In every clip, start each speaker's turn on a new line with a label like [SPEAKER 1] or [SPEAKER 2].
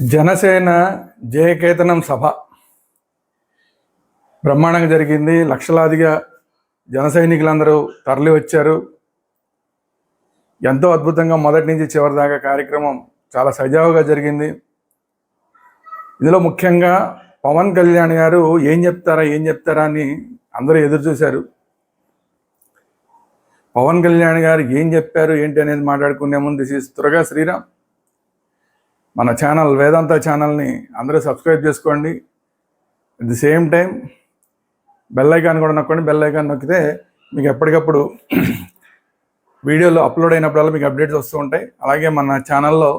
[SPEAKER 1] జనసేన జయకేతనం సభ. బ్రహ్మాండంగా జరిగింది. లక్షలాదిగా జన సైనికులందరూ తరలి వచ్చారు ఎంతో అద్భుతంగా మొదటి నుంచి చివరి దాకా కార్యక్రమం చాలా సజావుగా జరిగింది. ఇందులో ముఖ్యంగా పవన్ కళ్యాణ్ గారు ఏం చెప్తారా ఏం చెప్తారా అని అందరూ ఎదురు చూశారు. పవన్ కళ్యాణ్ గారు ఏం చెప్పారు ఏంటి అనేది మాట్లాడుకునే ముందు దిస్ ఈస్ త్వరగా శ్రీరామ్ మన ఛానల్ వేదాంత ఛానల్ని అందరూ సబ్స్క్రైబ్ చేసుకోండి. At the same time bell icon కూడా నొక్కండి. బెల్ ఐకాన్ నొక్కితే మీకు ఎప్పటికప్పుడు వీడియోలు అప్లోడ్ అయినప్పుడల్లా మీకు అప్డేట్స్ వస్తూ ఉంటాయి. అలాగే మన ఛానల్లో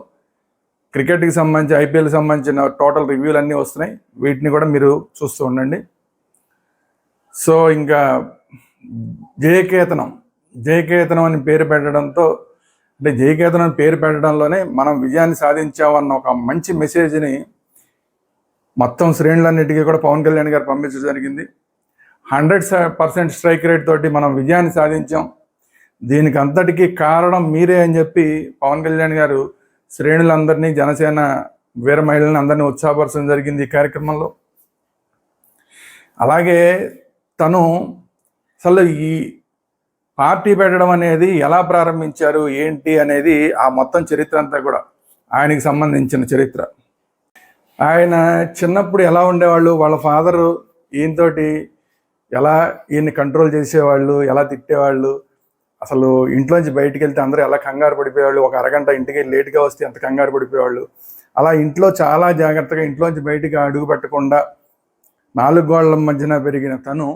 [SPEAKER 1] క్రికెట్కి సంబంధించి ఐపీఎల్కి సంబంధించిన టోటల్ రివ్యూలు అన్నీ వస్తున్నాయి. వీటిని కూడా మీరు చూస్తూ ఉండండి. సో ఇంకా జయకేతనం జయకేతనం అని పేరు పెట్టడంతో అంటే జయకేతనం అని పేరు పెట్టడంలోనే మనం విజయాన్ని సాధించామన్న ఒక మంచి మెసేజ్ని మొత్తం శ్రేణులన్నిటికీ కూడా పవన్ కళ్యాణ్ గారు పంపించడం జరిగింది. హండ్రెడ్ పర్సెంట్ స్ట్రైక్ రేట్ తోటి మనం విజయాన్ని సాధించాం. దీనికి అంతటికీ కారణం మీరే అని చెప్పి పవన్ కళ్యాణ్ గారు శ్రేణులందరినీ జనసేన వీర మహిళలను అందరినీ ఉత్సాహపరచడం జరిగింది ఈ కార్యక్రమంలో. అలాగే తను అసలు ఈ పార్టీ పెట్టడం అనేది ఎలా ప్రారంభించారు ఏంటి అనేది ఆ మొత్తం చరిత్ర అంతా కూడా ఆయనకి సంబంధించిన చరిత్ర. ఆయన చిన్నప్పుడు ఎలా ఉండేవాళ్ళు వాళ్ళ ఫాదరు ఈయనతోటి ఎలా ఈయన్ని కంట్రోల్ చేసేవాళ్ళు ఎలా తిట్టేవాళ్ళు అసలు ఇంట్లోంచి బయటికి వెళ్తే అందరూ ఎలా కంగారు పడిపోయేవాళ్ళు ఒక అరగంట ఇంటికి లేట్గా వస్తే ఎంత కంగారు పడిపోయేవాళ్ళు. అలా ఇంట్లో చాలా జాగ్రత్తగా ఇంట్లోంచి బయటికి అడుగు పెట్టకుండా నాలుగు గోళ్ళ మధ్యన పెరిగిన తను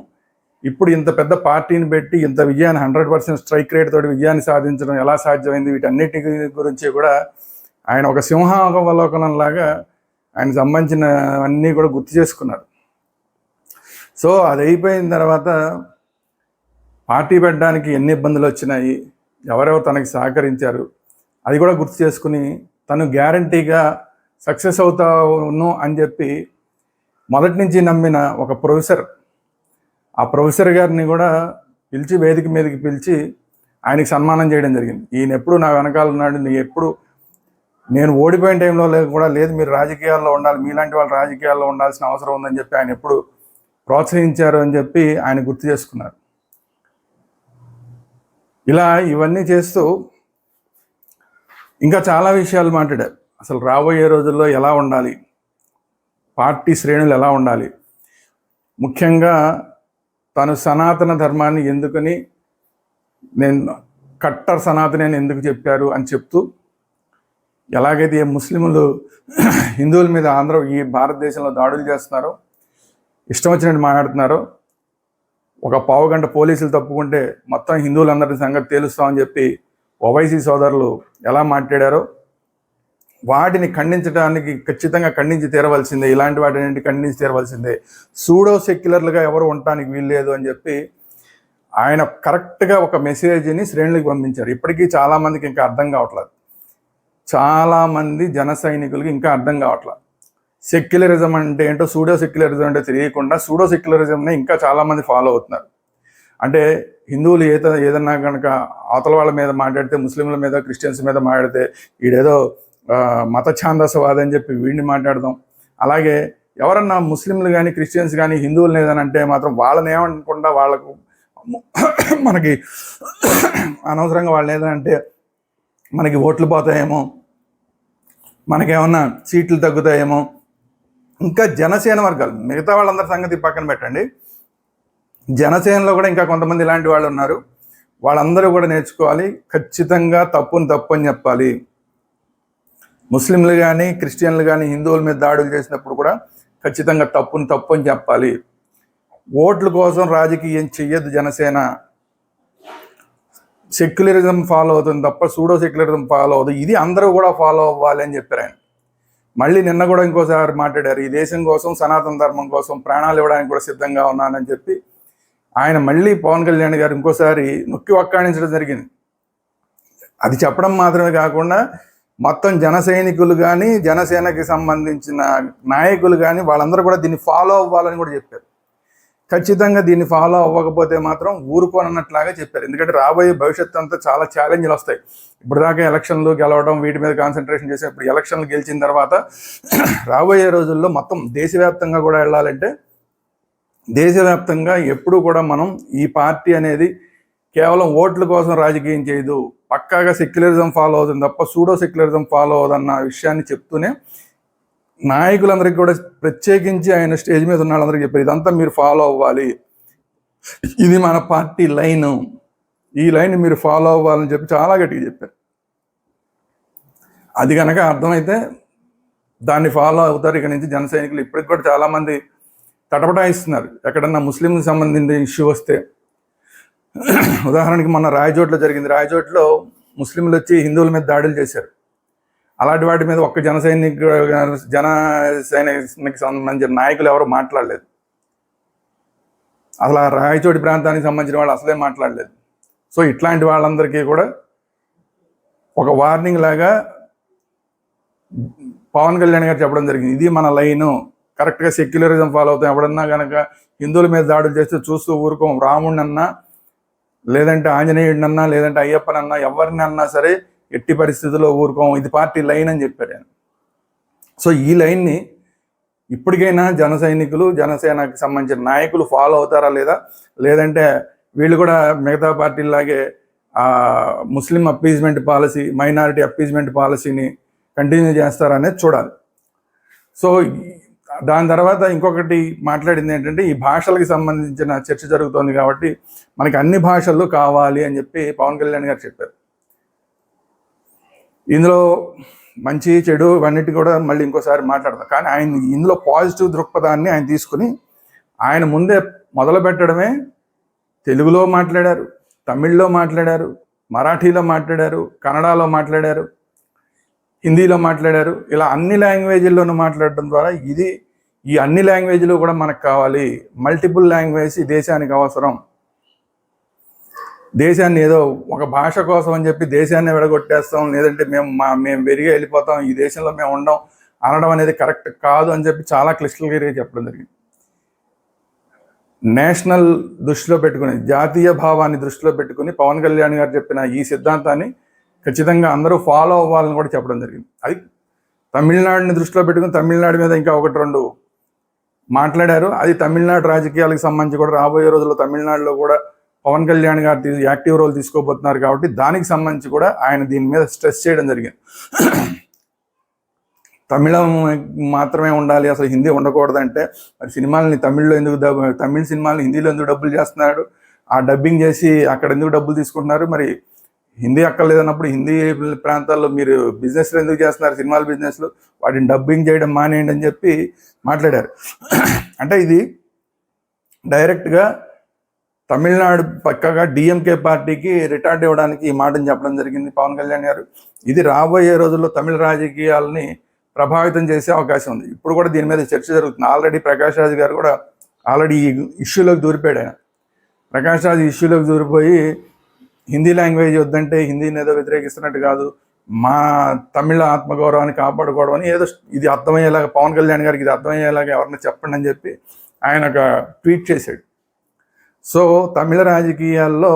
[SPEAKER 1] ఇప్పుడు ఇంత పెద్ద పార్టీని పెట్టి ఇంత విజయాన్ని హండ్రెడ్ పర్సెంట్ స్ట్రైక్ రేట్ తోటి విజయాన్ని సాధించడం ఎలా సాధ్యమైంది? వీటన్నిటి గురించి కూడా ఆయన ఒక సింహావలోకనం లాగా ఆయన సంబంధించినవన్నీ కూడా గుర్తు చేసుకున్నారు. సో అది అయిపోయిన తర్వాత పార్టీ పెట్టడానికి ఎన్ని ఇబ్బందులు వచ్చినాయి? ఎవరెవరు తనకి సహకరించారు? అది కూడా గుర్తు చేసుకుని తను గ్యారంటీగా సక్సెస్ అవుతాను అని చెప్పి మొదటి నుంచి నమ్మిన ఒక ప్రొఫెసర్ ఆ ప్రొఫెసర్ గారిని కూడా పిలిచి వేదిక మీదకి పిలిచి ఆయనకి సన్మానం చేయడం జరిగింది. ఈయన ఎప్పుడు నా వెనకాల ఉన్నాడు నీ ఎప్పుడు నేను ఓడిపోయిన టైంలో లేదు కూడా లేదు మీరు రాజకీయాల్లో ఉండాలి మీలాంటి వాళ్ళు రాజకీయాల్లో ఉండాల్సిన అవసరం ఉందని చెప్పి ఆయన ఎప్పుడు ప్రోత్సహించారు అని చెప్పి ఆయన గుర్తు చేసుకున్నారు. ఇలా ఇవన్నీ చేస్తూ ఇంకా చాలా విషయాలు మాట్లాడారు. అసలు రాబోయే రోజుల్లో ఎలా ఉండాలి? పార్టీ శ్రేణులు ఎలా ఉండాలి? ముఖ్యంగా తను సనాతన ధర్మాన్ని ఎందుకని నేను కట్టర్ సనాతని అని ఎందుకు చెప్పారు అని చెప్తూ ఎలాగైతే ముస్లింలు హిందువుల మీద ఆంధ్ర ఈ భారతదేశంలో దాడులు చేస్తున్నారో ఇష్టం వచ్చినట్టు మాట్లాడుతున్నారో ఒక పావు గంట పోలీసులు తప్పుకుంటే మొత్తం హిందువులందరి సంగతి తేలుస్తామని చెప్పి ఓవైసీ సోదరులు ఎలా మాట్లాడారో వాటిని ఖండించడానికి ఖచ్చితంగా ఖండించి తీరవలసిందే. ఇలాంటి వాటిని ఖండించి తీరవలసిందే. సూడో సెక్యులర్లుగా ఎవరు ఉండటానికి వీల్లేదు అని చెప్పి ఆయన కరెక్ట్గా ఒక మెసేజ్ని శ్రేణులకు పంపించారు. ఇప్పటికీ చాలామందికి ఇంకా అర్థం కావట్లేదు. చాలామంది జన సైనికులకి ఇంకా అర్థం కావట్లేదు. సెక్యులరిజం అంటే ఏంటో సూడో సెక్యులరిజం అంటే తెలియకుండా సూడో సెక్యులరిజంని ఇంకా చాలామంది ఫాలో అవుతున్నారు. అంటే హిందువులు ఏద ఏదన్నా కనుక అవతల వాళ్ళ మీద మాట్లాడితే ముస్లింల మీద క్రిస్టియన్స్ మీద మాట్లాడితే ఈడేదో మత ఛాందసవాదం అని చెప్పి వీడిని మాట్లాడదాం. అలాగే ఎవరన్నా ముస్లింలు కానీ క్రిస్టియన్స్ కానీ హిందువులు లేదని అంటే మాత్రం వాళ్ళని ఏమనుకుండా వాళ్ళకు మనకి అనవసరంగా వాళ్ళు ఏదంటే మనకి ఓట్లు పోతాయేమో మనకేమన్నా సీట్లు తగ్గుతాయేమో ఇంకా జనసేన వర్గాలు మిగతా వాళ్ళందరి సంగతి పక్కన పెట్టండి. జనసేనలో కూడా ఇంకా కొంతమంది ఇలాంటి వాళ్ళు ఉన్నారు. వాళ్ళందరూ కూడా నేర్చుకోవాలి. ఖచ్చితంగా తప్పుని తప్పు అని చెప్పాలి. ముస్లింలు కానీ క్రిస్టియన్లు కానీ హిందువుల మీద దాడులు చేసినప్పుడు కూడా ఖచ్చితంగా తప్పుని తప్పు అని చెప్పాలి. ఓట్ల కోసం రాజకీయం చెయ్యదు జనసేన. సెక్యులరిజం ఫాలో అవుతుంది తప్ప సూడో సెక్యులరిజం ఫాలో అవుతుంది ఇది అందరూ కూడా ఫాలో అవ్వాలి అని చెప్పారు ఆయన. మళ్ళీ నిన్న కూడా ఇంకోసారి మాట్లాడారు. ఈ దేశం కోసం సనాతన ధర్మం కోసం ప్రాణాలు ఇవ్వడానికి కూడా సిద్ధంగా ఉన్నానని చెప్పి ఆయన మళ్ళీ పవన్ కళ్యాణ్ గారు ఇంకోసారి నొక్కి వక్కాణించడం జరిగింది. అది చెప్పడం మాత్రమే కాకుండా మొత్తం జన సైనికులు కానీ జనసేనకి సంబంధించిన నాయకులు కానీ వాళ్ళందరూ కూడా దీన్ని ఫాలో అవ్వాలని కూడా చెప్పారు. ఖచ్చితంగా దీన్ని ఫాలో అవ్వకపోతే మాత్రం ఊరుకోనన్నట్లాగా చెప్పారు. ఎందుకంటే రాబోయే భవిష్యత్తు అంతా చాలా ఛాలెంజ్లు వస్తాయి. ఇప్పుడు దాకా ఎలక్షన్లు గెలవడం వీటి మీద కాన్సన్ట్రేషన్ చేసి ఇప్పుడు ఎలక్షన్లు గెలిచిన తర్వాత రాబోయే రోజుల్లో మొత్తం దేశవ్యాప్తంగా కూడా వెళ్ళాలంటే దేశవ్యాప్తంగా ఎప్పుడు కూడా మనం ఈ పార్టీ అనేది కేవలం ఓట్ల కోసం రాజకీయం చేయదు. పక్కాగా సెక్యులరిజం ఫాలో అవుతుంది తప్ప సూడో సెక్యులరిజం ఫాలో అవుదన్న విషయాన్ని చెప్తూనే నాయకులందరికీ కూడా ప్రత్యేకించి ఆయన స్టేజ్ మీద ఉన్న వాళ్ళందరికీ చెప్పారు. ఇదంతా మీరు ఫాలో అవ్వాలి. ఇది మన పార్టీ లైన్. ఈ లైన్ మీరు ఫాలో అవ్వాలని చెప్పి చాలా గట్టిగా చెప్పారు. అది కనుక అర్థమైతే దాన్ని ఫాలో అవుతారు ఇక నుంచి జన సైనికులు. ఇప్పటికి కూడా చాలామంది తటపటాయిస్తున్నారు. ఎక్కడన్నా ముస్లింకి సంబంధించిన ఇష్యూ వస్తే ఉదాహరణకి మొన్న రాయచోట్లో జరిగింది. రాయచోట్లో ముస్లింలు వచ్చి హిందువుల మీద దాడులు చేశారు. అలాంటి వాటి మీద ఒక్క జన సైనిక జన సైనిక సంబంధించిన నాయకులు ఎవరు మాట్లాడలేదు. అసలు ఆ రాయచోటి ప్రాంతానికి సంబంధించిన వాళ్ళు అసలే మాట్లాడలేదు. సో ఇట్లాంటి వాళ్ళందరికీ కూడా ఒక వార్నింగ్ లాగా పవన్ కళ్యాణ్ గారు చెప్పడం జరిగింది. ఇది మన లైను. కరెక్ట్గా సెక్యులరిజం ఫాలో అవుతాం. ఎవడన్నా కనుక హిందువుల మీద దాడులు చేస్తే చూస్తూ ఊరుకోం. రాముడినన్నా లేదంటే ఆంజనేయుడినన్నా లేదంటే అయ్యప్పనన్నా ఎవరినన్నా సరే ఎట్టి పరిస్థితుల్లో ఊరుకోం ఇది పార్టీ లైన్ అని చెప్పారు ఆయన. సో ఈ లైన్ని ఇప్పటికైనా జన సైనికులు జనసేనకి సంబంధించిన నాయకులు ఫాలో అవుతారా లేదా? లేదంటే వీళ్ళు కూడా మిగతా పార్టీలాగే ఆ Muslim appeasement policy minority appeasement పాలసీని కంటిన్యూ చేస్తారనేది చూడాలి. సో దాని తర్వాత ఇంకొకటి మాట్లాడింది ఏంటంటే ఈ భాషలకు సంబంధించిన చర్చ జరుగుతోంది కాబట్టి మనకి అన్ని భాషలు కావాలి అని చెప్పి పవన్ కళ్యాణ్ గారు చెప్పారు. ఇందులో మంచి చెడు ఇవన్నిటి కూడా మళ్ళీ ఇంకోసారి మాట్లాడతాం. కానీ ఆయన ఇందులో పాజిటివ్ దృక్పథాన్ని ఆయన తీసుకుని ఆయన ముందే మొదలు పెట్టడమే తెలుగులో మాట్లాడారు తమిళ్ళో మాట్లాడారు మరాఠీలో మాట్లాడారు కన్నడలో మాట్లాడారు హిందీలో మాట్లాడారు ఇలా అన్ని లాంగ్వేజ్ల్లోనూ మాట్లాడడం ద్వారా ఇది ఈ అన్ని లాంగ్వేజ్లు కూడా మనకు కావాలి. మల్టిపుల్ లాంగ్వేజ్ దేశానికి అవసరం. దేశాన్ని ఏదో ఒక భాష కోసం అని చెప్పి దేశాన్ని విడగొట్టేస్తాం. లేదంటే మేము మా మేము వెరిగా వెళ్ళిపోతాం. ఈ దేశంలో మేము ఉండం అనడం అనేది కరెక్ట్ కాదు అని చెప్పి చాలా క్లిస్టల్ చెప్పడం జరిగింది. నేషనల్ దృష్టిలో పెట్టుకుని జాతీయ భావాన్ని దృష్టిలో పెట్టుకుని పవన్ కళ్యాణ్ గారు చెప్పిన ఈ సిద్ధాంతాన్ని ఖచ్చితంగా అందరూ ఫాలో అవ్వాలని కూడా చెప్పడం జరిగింది. అది తమిళనాడుని దృష్టిలో పెట్టుకుని తమిళనాడు మీద ఇంకా ఒకటి రెండు మాట్లాడారు. అది తమిళనాడు రాజకీయాలకు సంబంధించి కూడా రాబోయే రోజుల్లో తమిళనాడులో కూడా పవన్ కళ్యాణ్ గారు తీ- యాక్టివ్ రోల్ తీసుకోబోతున్నారు కాబట్టి దానికి సంబంధించి కూడా ఆయన దీని మీద స్ట్రెస్ చేయడం జరిగింది. తమిళం మాత్రమే ఉండాలి అసలు హిందీ ఉండకూడదంటే. మరి సినిమాలని తమిళ్ళో ఎందుకు తమిళ సినిమాలు హిందీలో ఎందుకు డబ్బులు చేస్తున్నాడు ఆ డబ్బింగ్ చేసి అక్కడ ఎందుకు డబ్బులు తీసుకుంటున్నారు? మరి హిందీ అక్కర్లేదన్నప్పుడు హిందీ ప్రాంతాల్లో మీరు బిజినెస్లు ఎందుకు చేస్తున్నారు సినిమాల బిజినెస్లు వాటిని డబ్బింగ్ చేయడం మానేయండి అని చెప్పి మాట్లాడారు. అంటే ఇది డైరెక్ట్గా తమిళనాడు పక్కగా డిఎంకే పార్టీకి రిటార్డ్ ఇవ్వడానికి ఈ మాటను చెప్పడం జరిగింది పవన్ కళ్యాణ్ గారు. ఇది రాబోయే రోజుల్లో తమిళ రాజకీయాలని ప్రభావితం చేసే అవకాశం ఉంది. ఇప్పుడు కూడా దీని మీద చర్చ జరుగుతుంది. ఆల్రెడీ ప్రకాష్ రాజ్ గారు కూడా ఆల్రెడీ ఈ ఇష్యూలోకి దూరిపోయాడు ఆయన. ప్రకాష్ రాజ్ ఇష్యూలోకి దూరిపోయి హిందీ లాంగ్వేజ్ వద్దంటే హిందీని ఏదో వ్యతిరేకిస్తున్నట్టు కాదు. మా తమిళ ఆత్మగౌరవాన్ని కాపాడుకోవడం అని ఏదో ఇది అర్థమయ్యేలాగా పవన్ కళ్యాణ్ గారికి ఇది అర్థమయ్యేలాగా ఎవరిని చెప్పండి అని చెప్పి ఆయన ఒక ట్వీట్ చేశాడు. సో తమిళ రాజకీయాల్లో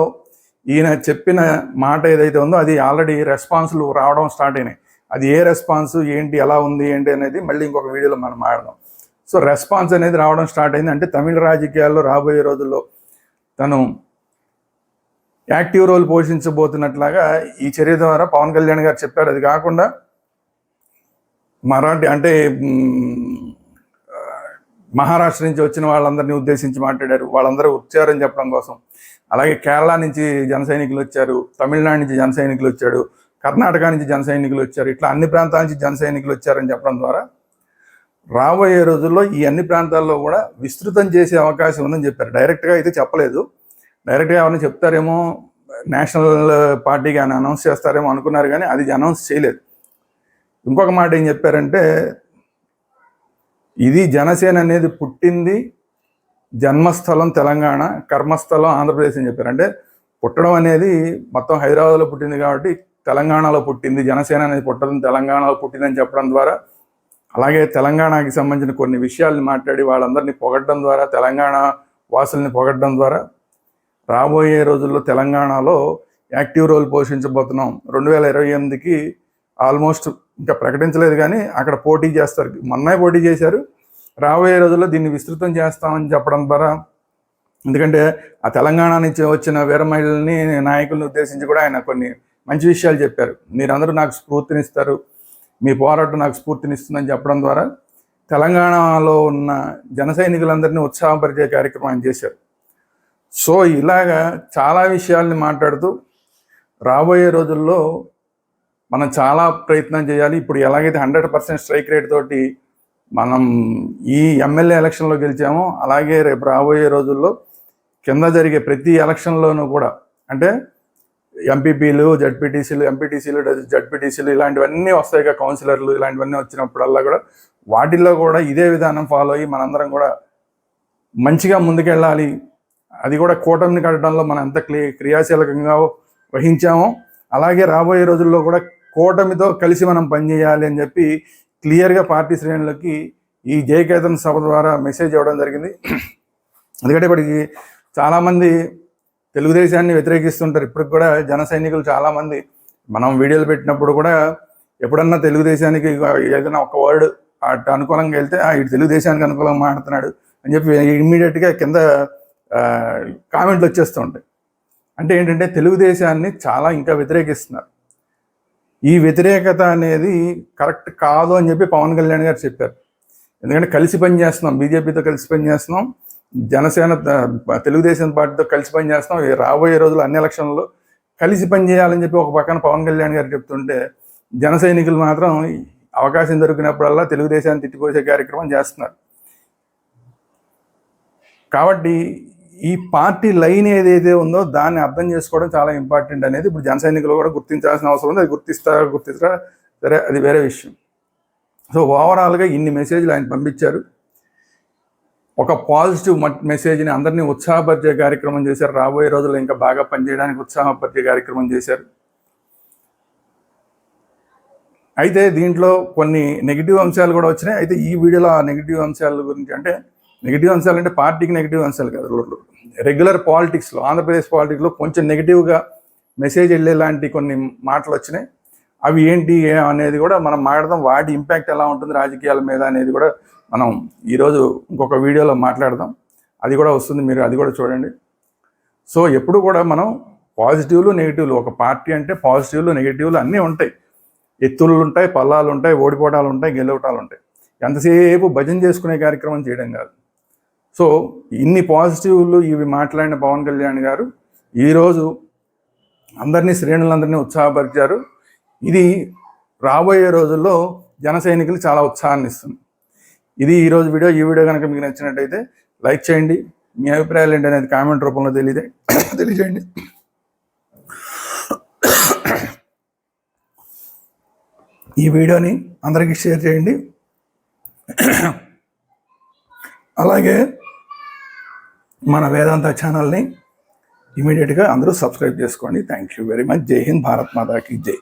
[SPEAKER 1] ఈయన చెప్పిన మాట ఏదైతే ఉందో అది ఆల్రెడీ రెస్పాన్స్లు రావడం స్టార్ట్ అయినాయి. అది ఏ రెస్పాన్స్ ఏంటి ఎలా ఉంది ఏంటి అనేది మళ్ళీ ఇంకొక వీడియోలో మనం మాట్లాడదాం సో రెస్పాన్స్ అనేది రావడం స్టార్ట్ అయింది. అంటే తమిళ రాజకీయాల్లో రాబోయే రోజుల్లో తను యాక్టివ్ రోల్ పోషించబోతున్నట్లాగా ఈ చర్య ద్వారా పవన్ కళ్యాణ్ గారు చెప్పారు. అది కాకుండా మరాఠీ అంటే మహారాష్ట్ర నుంచి వచ్చిన వాళ్ళందరినీ ఉద్దేశించి మాట్లాడారు. వాళ్ళందరూ వచ్చారని చెప్పడం కోసం. అలాగే కేరళ నుంచి జన సైనికులు వచ్చారు. తమిళనాడు నుంచి జన సైనికులు వచ్చాడు కర్ణాటక నుంచి జన సైనికులు వచ్చారు. ఇట్లా అన్ని ప్రాంతాల నుంచి జన సైనికులు వచ్చారని చెప్పడం ద్వారా రాబోయే రోజుల్లో ఈ అన్ని ప్రాంతాల్లో కూడా విస్తృతం చేసే అవకాశం ఉందని చెప్పారు. డైరెక్ట్గా అయితే చెప్పలేదు. డైరెక్ట్గా ఎవరైనా చెప్తారేమో నేషనల్ పార్టీకి ఆయన అనౌన్స్ చేస్తారేమో అనుకున్నారు కానీ అది అనౌన్స్ చేయలేదు. ఇంకొక మాట ఏం చెప్పారంటే ఇది జనసేన అనేది పుట్టింది జన్మస్థలం తెలంగాణ కర్మస్థలం ఆంధ్రప్రదేశ్ అని చెప్పారు. అంటే పుట్టడం అనేది మొత్తం హైదరాబాద్లో పుట్టింది కాబట్టి తెలంగాణలో పుట్టింది జనసేన అనేది పుట్టడం తెలంగాణలో పుట్టిందని చెప్పడం ద్వారా అలాగే తెలంగాణకి సంబంధించిన కొన్ని విషయాల్ని మాట్లాడి వాళ్ళందరినీ పొగడడం ద్వారా తెలంగాణ వాసుల్ని పొగడడం ద్వారా రాబోయే రోజుల్లో తెలంగాణలో యాక్టివ్ రోల్ పోషించబోతున్నాం. రెండు వేల ఇరవై ఎనిమిదికి ఆల్మోస్ట్ ఇంకా ప్రకటించలేదు కానీ అక్కడ పోటీ చేస్తారు. మొన్నే పోటీ చేశారు. రాబోయే రోజుల్లో దీన్ని విస్తృతం చేస్తామని చెప్పడం ద్వారా ఎందుకంటే ఆ తెలంగాణ నుంచి వచ్చిన వీర మహిళల్ని నాయకులను ఉద్దేశించి కూడా ఆయన కొన్ని మంచి విషయాలు చెప్పారు. మీరందరూ నాకు స్ఫూర్తినిస్తారు. మీ పోరాటం నాకు స్ఫూర్తినిస్తుందని చెప్పడం ద్వారా తెలంగాణలో ఉన్న జన సైనికులందరినీ ఉత్సాహపరిచే కార్యక్రమం ఆయన చేశారు. సో ఇలాగా చాలా విషయాల్ని మాట్లాడుతూ రాబోయే రోజుల్లో మనం చాలా ప్రయత్నం చేయాలి. ఇప్పుడు ఎలాగైతే హండ్రెడ్ పర్సెంట్ స్ట్రైక్ రేట్ తోటి మనం ఈ ఎమ్మెల్యే ఎలక్షన్లో గెలిచామో అలాగే రేపు రాబోయే రోజుల్లో కింద జరిగే ప్రతి ఎలక్షన్లోనూ కూడా అంటే ఎంపీపీలు జడ్పీటీసీలు ఎంపీటీసీలు జడ్పీటీసీలు ఇలాంటివన్నీ వస్తాయి కదా కౌన్సిలర్లు ఇలాంటివన్నీ వచ్చినప్పుడల్లా కూడా వాటిల్లో కూడా ఇదే విధానం ఫాలో అయ్యి మనందరం కూడా మంచిగా ముందుకెళ్ళాలి. అది కూడా కూటమిని కట్టడంలో మనం ఎంత క్లి క్రియాశీలకంగా వహించామో అలాగే రాబోయే రోజుల్లో కూడా కూటమితో కలిసి మనం పనిచేయాలి అని చెప్పి క్లియర్గా పార్టీ శ్రేణులకి ఈ జయకేతన్ సభ ద్వారా మెసేజ్ ఇవ్వడం జరిగింది. ఎందుకంటే ఇప్పటికి చాలామంది తెలుగుదేశాన్ని వ్యతిరేకిస్తుంటారు. ఇప్పటికి కూడా జన సైనికులు చాలామంది. మనం వీడియోలు పెట్టినప్పుడు కూడా ఎప్పుడన్నా తెలుగుదేశానికి ఏదైనా ఒక వర్డ్ అటు అనుకూలంగా వెళ్తే "ఆ, ఇటు తెలుగుదేశానికి అనుకూలంగా మాట్లాడుతున్నాడు అని చెప్పి ఇమ్మీడియట్గా కింద కామెంట్లు వచ్చేస్తూ ఉంటాయి. అంటే ఏంటంటే తెలుగుదేశాన్ని చాలా ఇంకా వ్యతిరేకిస్తున్నారు. ఈ వ్యతిరేకత అనేది కరెక్ట్ కాదు అని చెప్పి పవన్ కళ్యాణ్ గారు చెప్పారు. ఎందుకంటే కలిసి పని చేస్తున్నాం బీజేపీతో కలిసి పని చేస్తున్నాం జనసేన తెలుగుదేశం పార్టీతో కలిసి పని చేస్తున్నాం రాబోయే రోజులు అన్ని ఎలక్షన్లలో కలిసి పని చేయాలని చెప్పి ఒక పక్కన పవన్ కళ్యాణ్ గారు చెప్తుంటే జన సైనికులు మాత్రం అవకాశం దొరికినప్పుడల్లా తెలుగుదేశాన్ని తిట్టిపోసే కార్యక్రమం చేస్తున్నారు. కాబట్టి ఈ పార్టీ లైన్ ఏదైతే ఉందో దాన్ని అర్థం చేసుకోవడం చాలా ఇంపార్టెంట్ అనేది ఇప్పుడు జన సైనికులు కూడా గుర్తించాల్సిన అవసరం ఉంది. అది గుర్తిస్తారా గుర్తిస్తారా సరే అది వేరే విషయం. సో ఓవరాల్గా ఇన్ని మెసేజ్లు ఆయన పంపించారు. ఒక పాజిటివ్ మెసేజ్ని అందరినీ ఉత్సాహపరిచే కార్యక్రమం చేశారు. రాబోయే రోజుల్లో ఇంకా బాగా పనిచేయడానికి ఉత్సాహపరిచే కార్యక్రమం చేశారు. అయితే దీంట్లో కొన్ని నెగిటివ్ అంశాలు కూడా వచ్చినాయి. అయితే ఈ వీడియోలో ఆ నెగిటివ్ అంశాల గురించి అంటే నెగిటివ్ అంశాలు అంటే పార్టీకి నెగిటివ్ అంశాలు కాదు. రెగ్యులర్ పాలిటిక్స్లో ఆంధ్రప్రదేశ్ పాలిటిక్స్లో కొంచెం నెగిటివ్గా మెసేజ్ వెళ్ళే లాంటి కొన్ని మాటలు వచ్చినాయి. అవి ఏంటి అనేది కూడా మనం మాట్లాడదాం. వాటి ఇంపాక్ట్ ఎలా ఉంటుంది రాజకీయాల మీద అనేది కూడా మనం ఈరోజు ఇంకొక వీడియోలో మాట్లాడదాం. అది కూడా వస్తుంది మీరు అది కూడా చూడండి. సో ఎప్పుడు కూడా మనం పాజిటివ్లు నెగిటివ్లు ఒక పార్టీ అంటే పాజిటివ్లు నెగిటివ్లు అన్నీ ఉంటాయి. ఎత్తులు ఉంటాయి పల్లాలు ఉంటాయి ఓడిపోవడాలు ఉంటాయి గెలవటాలు ఉంటాయి. ఎంతసేపు భజన చేసుకునే కార్యక్రమం చేయడం కాదు. సో ఇన్ని పాజిటివ్లు ఇవి మాట్లాడిన పవన్ కళ్యాణ్ గారు ఈరోజు అందరినీ శ్రేణులందరినీ ఉత్సాహపరిచారు. ఇది రాబోయే రోజుల్లో జన సైనికులు చాలా ఉత్సాహాన్ని ఇస్తుంది. ఇది ఈరోజు వీడియో ఈ వీడియో కనుక మీకు నచ్చినట్టయితే లైక్ చేయండి. మీ అభిప్రాయాలు ఏంటి అనేది కామెంట్ రూపంలో తెలియదే తెలియజేయండి. ఈ వీడియోని అందరికీ షేర్ చేయండి. అలాగే మన వేదాంత ఛానల్ని ఇమీడియట్గా అందరూ సబ్స్క్రైబ్ చేసుకోండి. థ్యాంక్ యూ వెరీ మచ్ జై హింద్. భారత్ మాతాకి జై.